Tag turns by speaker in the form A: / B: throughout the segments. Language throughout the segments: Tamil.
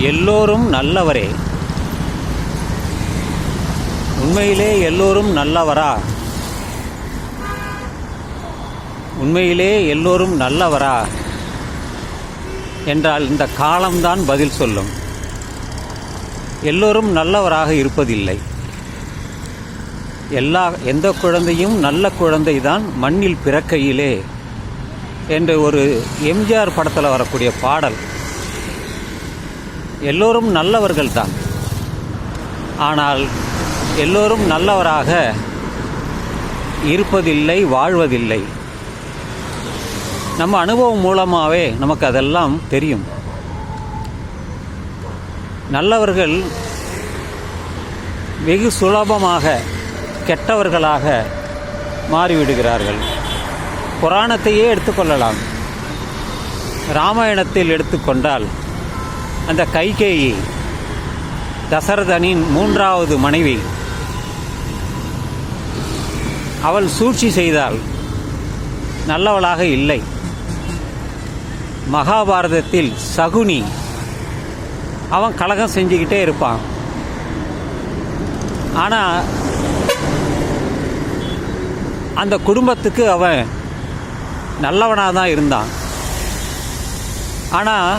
A: எல்லோரும் நல்லவரே. உண்மையிலே எல்லோரும் நல்லவரா? உண்மையிலே எல்லோரும் நல்லவரா? என்றால் இந்த காலம்தான் பதில் சொல்லும். எல்லோரும் நல்லவராக இருப்பதில்லை. எல்லா எந்த குழந்தையும் நல்ல குழந்தை தான் மண்ணில் பிறக்கையிலே. என்று ஒரு எம்ஜிஆர் படத்தில் வரக்கூடிய பாடல். எல்லோரும் நல்லவர்கள் தான் ஆனால் எல்லோரும் நல்லவராக இருப்பதில்லை வாழ்வதில்லை. நம்ம அனுபவம் மூலமாகவே நமக்கு அதெல்லாம் தெரியும். நல்லவர்கள் வெகு சுலபமாக கெட்டவர்களாக மாறிவிடுகிறார்கள். புராணத்தையே எடுத்துக்கொள்ளலாம் ராமாயணத்தில் எடுத்துக்கொண்டால் அந்த கைகேயி தசரதனின் மூன்றாவது மனைவி. அவள் சூழ்ச்சி செய்தால் நல்லவளாக இல்லை. மகாபாரதத்தில் சகுனி அவன் கலகம் செஞ்சுக்கிட்டே இருப்பான். ஆனால் அந்த குடும்பத்துக்கு அவன் நல்லவனாக தான் இருந்தான். ஆனால்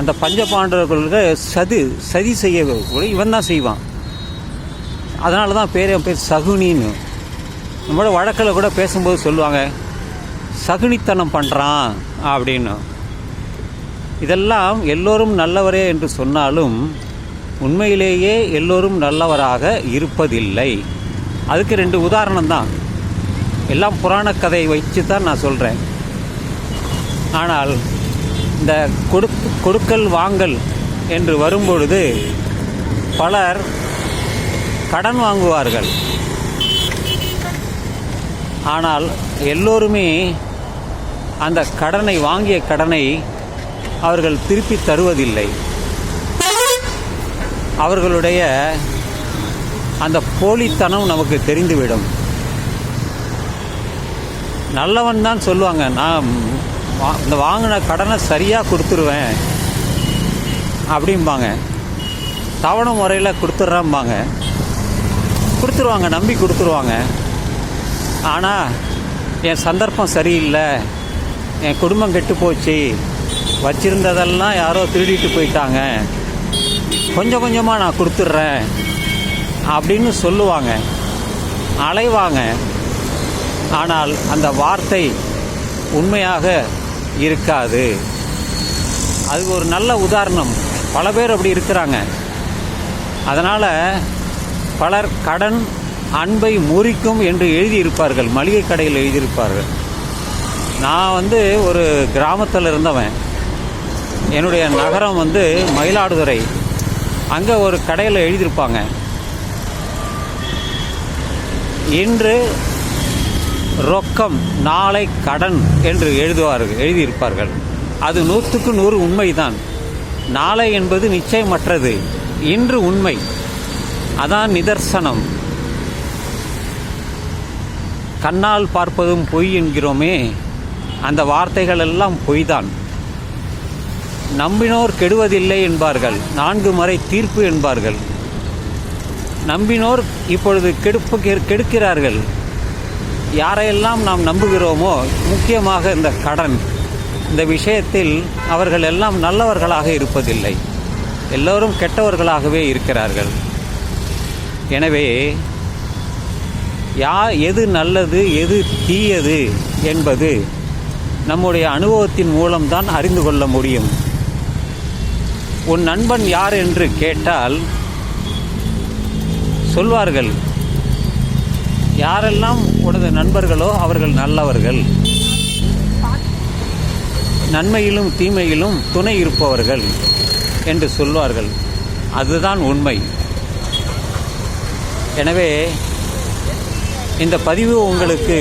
A: அந்த பஞ்ச பாண்டவர்களுக்கு சது சதி செய்ய கூட இவன் தான் செய்வான். அதனால தான் பேர் என் பேர் சகுனின்னு. நம்மளோட வழக்கில் கூட பேசும்போது சொல்லுவாங்க சகுனித்தனம் பண்ணுறான் அப்படின்னு. இதெல்லாம் எல்லோரும் நல்லவரே என்று சொன்னாலும் உண்மையிலேயே எல்லோரும் நல்லவராக இருப்பதில்லை. அதுக்கு ரெண்டு உதாரணம் தான். எல்லாம் புராண கதையை வச்சு தான் நான் சொல்கிறேன் ஆனால் இந்த கொடு கொடுக்கல் வாங்கல் என்று வரும்பொழுது பலர் கடன் வாங்குவார்கள். ஆனால் எல்லோருமே அந்த கடனை வாங்கிய கடனை அவர்கள் திருப்பி தருவதில்லை. அவர்களுடைய அந்த போலித்தனம் நமக்கு தெரிந்துவிடும். நல்லவன் தான் சொல்லுவாங்க நான் வா- இந்த வாங்கின கடனை சரியாக கொடுத்துருவேன். அப்படிம்பாங்க. தவணை முறையில் கொடுத்துட்றேம்பாங்க கொடுத்துருவாங்க நம்பி கொடுத்துருவாங்க. ஆனால் என் சந்தர்ப்பம் சரியில்லை. என் குடும்பம் கெட்டு போச்சு. வச்சிருந்ததெல்லாம் யாரோ திருடிட்டு போயிட்டாங்க. கொஞ்சம் கொஞ்சமாக நான் கொடுத்துட்றேன் அப்படின்னு சொல்லுவாங்க. அலைவாங்க. ஆனால் அந்த வார்த்தை உண்மையாக இருக்காது. அதுக்கு ஒரு நல்ல உதாரணம். பல பேர் அப்படி இருக்கிறாங்க. அதனால் பலர் கடன் அன்பை முறிக்கும் என்று எழுதியிருப்பார்கள். மளிகை கடையில் எழுதியிருப்பார்கள். நான் வந்து ஒரு கிராமத்தில் இருந்தவன். என்னுடைய நகரம் வந்து மயிலாடுதுறை. அங்கே ஒரு கடையில் எழுதியிருப்பாங்க. இன்று ரொக்கம் நாளை கடன் என்று எழுதுவார்கள் எழுதியிருப்பார்கள். அது நூற்றுக்கு நூறு உண்மைதான். நாளை என்பது நிச்சயமற்றது. இன்று உண்மை. அதான் நிதர்சனம். கண்ணால் பார்ப்பதும் பொய் என்கிறோமே. அந்த வார்த்தைகள் எல்லாம் பொய்தான். நம்பினோர் கெடுவதில்லை என்பார்கள். நான்கு முறை தீர்ப்பு என்பார்கள். நம்பினோர் இப்பொழுது கெடுப்பு கெடுக்கிறார்கள். யாரையெல்லாம் நாம் நம்புகிறோமோ முக்கியமாக இந்த கடன். இந்த விஷயத்தில் அவர்கள் எல்லாம் நல்லவர்களாக இருப்பதில்லை. எல்லோரும் கெட்டவர்களாகவே இருக்கிறார்கள். எனவே யா எது நல்லது எது தீயது என்பது நம்முடைய அனுபவத்தின் மூலம்தான் அறிந்து கொள்ள முடியும். உன் நண்பன் யார் என்று கேட்டால் சொல்வார்கள் யாரெல்லாம் உனது நண்பர்களோ அவர்கள் நல்லவர்கள். நன்மையிலும் தீமையிலும் துணை இருப்பவர்கள் என்று சொல்வார்கள். அதுதான் உண்மை. எனவே இந்த பதிவு உங்களுக்கு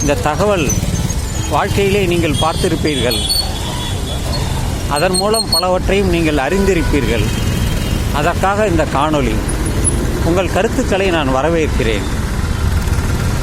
A: இந்த தகவல் வாழ்க்கையிலே நீங்கள் பார்த்திருப்பீர்கள். அதன் மூலம் பலவற்றையும் நீங்கள் அறிந்திருப்பீர்கள். அதற்காக இந்த காணொளி. உங்கள் கருத்துக்களை நான் வரவேற்கிறேன்.